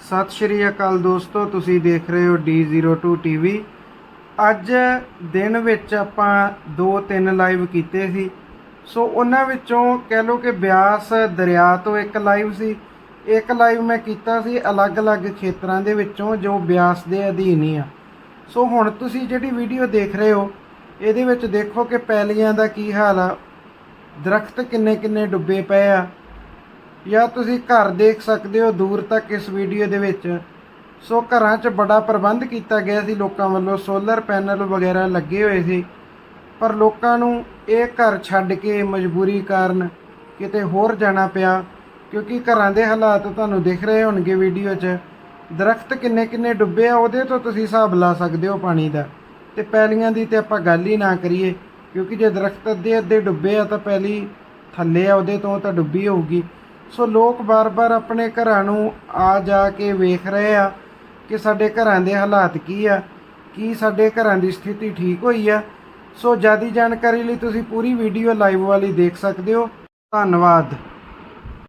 ਸਤਿ ਸ਼੍ਰੀ ਅਕਾਲ ਦੋਸਤੋ, ਤੁਸੀਂ ਦੇਖ ਰਹੇ ਹੋ D02 TV ਅੱਜ ਦਿਨ ਵਿੱਚ ਆਪਾਂ 2-3 ਲਾਈਵ ਕੀਤੇ ਸੀ। ਸੋ ਉਹਨਾਂ ਵਿੱਚੋਂ ਕਹਿ ਲਓ ਕਿ ਬਿਆਸ ਦਰਿਆ ਤੋਂ ਇੱਕ ਲਾਈਵ ਸੀ। ਇੱਕ ਲਾਈਵ ਮੈਂ ਕੀਤਾ ਸੀ ਅਲੱਗ-ਅਲੱਗ ਖੇਤਰਾਂ ਦੇ ਵਿੱਚੋਂ ਜੋ ਬਿਆਸ ਦੇ ਅਧੀਨ ਹੀ ਆ। ਸੋ ਹੁਣ ਤੁਸੀਂ ਜਿਹੜੀ ਵੀਡੀਓ ਦੇਖ ਰਹੇ ਹੋ, ਇਹਦੇ ਵਿੱਚ ਦੇਖੋ ਕਿ ਪੈਲੀਆਂ ਦਾ ਕੀ ਹਾਲ ਆ। ਦਰਖਤ ਕਿੰਨੇ ਕਿੰਨੇ ਡੁੱਬੇ ਪਏ ਆ। ਜਾਂ ਤੁਸੀਂ ਘਰ ਦੇਖ ਸਕਦੇ ਹੋ ਦੂਰ ਤੱਕ ਇਸ ਵੀਡੀਓ ਦੇ ਵਿੱਚ। ਸੋ ਘਰਾਂ 'ਚ ਬੜਾ ਪ੍ਰਬੰਧ ਕੀਤਾ ਗਿਆ ਸੀ ਲੋਕਾਂ ਵੱਲੋਂ। ਸੋਲਰ ਪੈਨਲ ਵਗੈਰਾ ਲੱਗੇ ਹੋਏ ਸੀ। ਪਰ ਲੋਕਾਂ ਨੂੰ ਇਹ ਘਰ ਛੱਡ ਕੇ ਮਜਬੂਰੀ ਕਾਰਨ ਕਿਤੇ ਹੋਰ ਜਾਣਾ ਪਿਆ। ਕਿਉਂਕਿ ਘਰਾਂ ਦੇ ਹਾਲਾਤ ਤੁਹਾਨੂੰ ਦਿਖ ਰਹੇ ਹੋਣਗੇ ਵੀਡੀਓ 'ਚ। ਦਰਖਤ ਕਿੰਨੇ ਕਿੰਨੇ ਡੁੱਬੇ ਆ, ਉਹਦੇ ਤੋਂ ਤੁਸੀਂ ਹਿਸਾਬ ਲਾ ਸਕਦੇ ਹੋ ਪਾਣੀ ਦਾ। ਤੇ ਪੈਲੀਆਂ ਦੀ ਤੇ ਆਪਾਂ ਗੱਲ ਹੀ ਨਾ ਕਰੀਏ, ਕਿਉਂਕਿ ਜੇ ਦਰਖਤ ਅੱਧੇ ਅੱਧੇ ਡੁੱਬੇ ਆ ਤਾਂ ਪੈਲੀ ਥੱਲੇ ਆ, ਉਹਦੇ ਤੋਂ ਤਾਂ ਡੁੱਬੀ ਹੋਊਗੀ। ਸੋ ਲੋਕ ਬਾਰ-ਬਾਰ ਆਪਣੇ ਘਰਾਂ ਨੂੰ ਆ ਜਾ ਕੇ ਵੇਖ ਰਹੇ ਆ ਕਿ ਸਾਡੇ ਘਰਾਂ ਦੇ ਹਾਲਾਤ ਕੀ ਆ, ਕੀ ਸਾਡੇ ਘਰਾਂ ਦੀ ਸਥਿਤੀ ਠੀਕ ਹੋਈ ਆ। ਸੋ ਜ਼ਿਆਦਾ ਜਾਣਕਾਰੀ ਲਈ ਤੁਸੀਂ ਪੂਰੀ ਵੀਡੀਓ ਲਾਈਵ ਵਾਲੀ ਦੇਖ ਸਕਦੇ ਹੋ। ਧੰਨਵਾਦ।